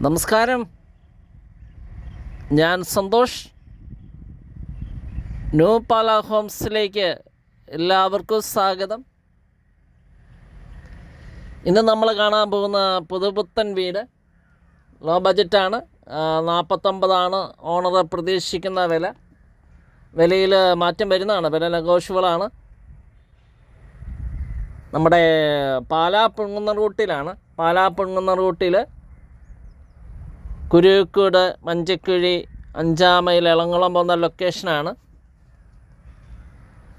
നമസ്കാരം. ഞാൻ സന്തോഷ്. ന്യൂ പാല ഹോംസിലേക്ക് എല്ലാവർക്കും സ്വാഗതം. ഇന്ന് നമ്മൾ കാണാൻ പോകുന്ന പുതുപുത്തൻ വീട് ലോ ബജറ്റാണ് നാൽപ്പത്തൊമ്പതാണ് ഓണർ പ്രതീക്ഷിക്കുന്ന വില. വിലയിൽ മാറ്റം വരുന്നതാണ്. വില നെഗോഷ്യബിളാണ് നമ്മുടെ പാലാ പൊങ്ങുന്ന റൂട്ടിലാണ്. പാലാ പൊങ്ങുന്ന റൂട്ടിൽ കുരുക്കൂട് മഞ്ചക്കുഴി അഞ്ചാമയിൽ ഇളங்குളം പോകുന്ന ലൊക്കേഷനാണ്.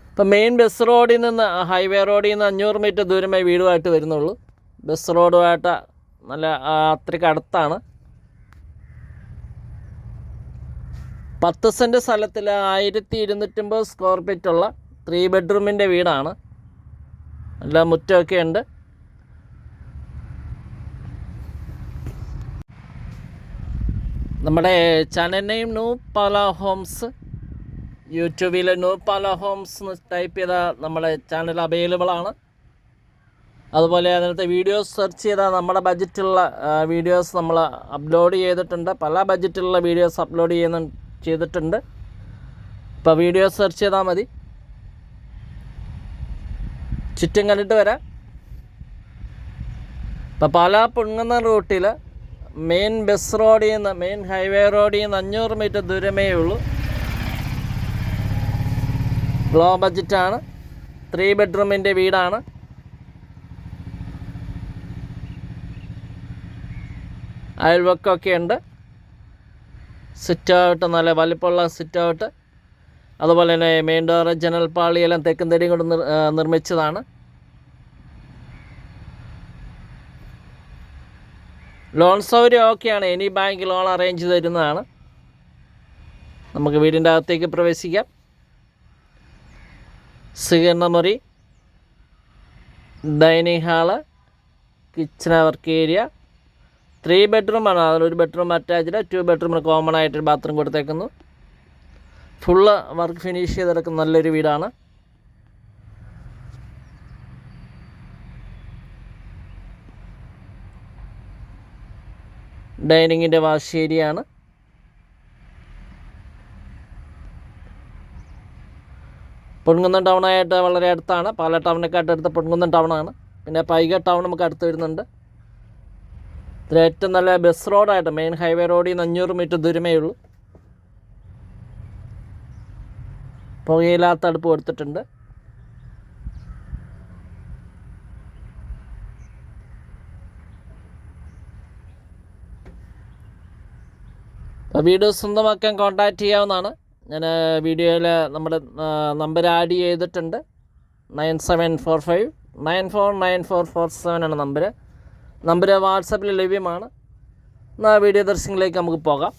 ഇപ്പം മെയിൻ ബസ് റോഡിൽ നിന്ന് ഹൈവേ റോഡിൽ നിന്ന് അഞ്ഞൂറ് മീറ്റർ ദൂരമേ വീടുമായിട്ട് വരുന്നുള്ളൂ. ബസ് റോഡുമായിട്ട് നല്ല അത്രയ്ക്ക് അടുത്താണ്. പത്ത് സെന്റ് സ്ഥലത്തിൽ ആയിരത്തി ഇരുന്നൂറ്റമ്പത് സ്ക്വയർ ഫീറ്റുള്ള ത്രീ ബെഡ്റൂമിന്റെ വീടാണ്. നല്ല മുറ്റമൊക്കെ ഉണ്ട് നമ്മുടെ ചാനൽ നെയിം നൂ പാല ഹോംസ് യൂട്യൂബിൽ നൂ പാല ഹോംസ് എന്ന് ടൈപ്പ് ചെയ്താൽ നമ്മുടെ ചാനൽ അവൈലബിൾ ആണ്. അതുപോലെ അതിനകത്ത് വീഡിയോസ് സെർച്ച് ചെയ്താൽ നമ്മുടെ ബജറ്റുള്ള വീഡിയോസ് നമ്മൾ അപ്ലോഡ് ചെയ്തിട്ടുണ്ട്. പല ബഡ്ജറ്റിലുള്ള വീഡിയോസ് അപ്ലോഡ് ചെയ്യുന്ന ചെയ്തിട്ടുണ്ട്. ഇപ്പോൾ വീഡിയോ സെർച്ച് ചെയ്താൽ മതി. ചുറ്റും കണ്ടിട്ട് വരാം. ഇപ്പോൾ പാലാ പൊങ്ങുന്ന റൂട്ടിൽ മെയിൻ ബസ് റോഡിൽ നിന്ന് മെയിൻ ഹൈവേ റോഡിൽ നിന്ന് അഞ്ഞൂറ് മീറ്റർ ദൂരമേ ഉള്ളൂ. ലോ ബഡ്ജറ്റാണ്. ത്രീ ബെഡ്റൂമിന്റെ വീടാണ്. അയൽവക്കമൊക്കെ ഉണ്ട്. സിറ്റ് ഔട്ട് നല്ല വലിപ്പമുള്ള സിറ്റ് ഔട്ട് അതുപോലെ തന്നെ മെയിൻ ഡോർ ജനൽ പാളിയെല്ലാം തെക്കും തെരിയും കൊണ്ട് നിർ നിർമ്മിച്ചതാണ്. ലോൺ സൗകര്യം ഓക്കെയാണ്. എനി ബാങ്ക് ലോൺ അറേഞ്ച് തരുന്നതാണ്. നമുക്ക് വീടിന്റെ അകത്തേക്ക് പ്രവേശിക്കാം. സ്വീകരണ മുറി dining hall kitchen work area three ബെഡ്റൂമാണ് അതിലൊരു ബെഡ്റൂം അറ്റാച്ച്ഡ് ടു ബെഡ്റൂമിന് കോമൺ ആയിട്ട് ബാത്റൂം കൊടുത്തേക്കുന്നു. ഫുള്ള് വർക്ക് ഫിനിഷ് ചെയ്തെടുക്കുന്ന നല്ലൊരു വീടാണ്. ഡൈനിങ്ങിന്റെ വാഷ് ഏരിയയാണ്. പൊൻകുന്നം ടൗണായിട്ട് വളരെ അടുത്താണ്. പാല ടൗണിനെക്കാട്ട് അടുത്ത് പൊൻകുന്നം ടൗണാണ്. പിന്നെ പൈക ടൗൺ നമുക്ക് അടുത്ത് വരുന്നുണ്ട്. ഇതിൽ ഏറ്റവും നല്ല ബസ് റോഡായിട്ട് മെയിൻ ഹൈവേ റോഡിൽ നിന്ന് അഞ്ഞൂറ് മീറ്റർ ദൂരമേ ഉള്ളൂ. പുകയില്ലാത്ത അടുപ്പ് കൊടുത്തിട്ടുണ്ട്. വീഡിയോ സ്വന്തമാക്കാൻ കോൺടാക്റ്റ് ചെയ്യാവുന്നതാണ്. ഞാൻ വീഡിയോയിൽ നമ്മുടെ നമ്പർ ആഡ് ചെയ്തിട്ടുണ്ട്. Nine seven four five nine four nine four four seven ആണ് നമ്പർ നമ്പർ വാട്സപ്പിൽ ലഭ്യമാണ്. എന്നാൽ വീഡിയോ ദർശനങ്ങളിലേക്ക് നമുക്ക് പോകാം.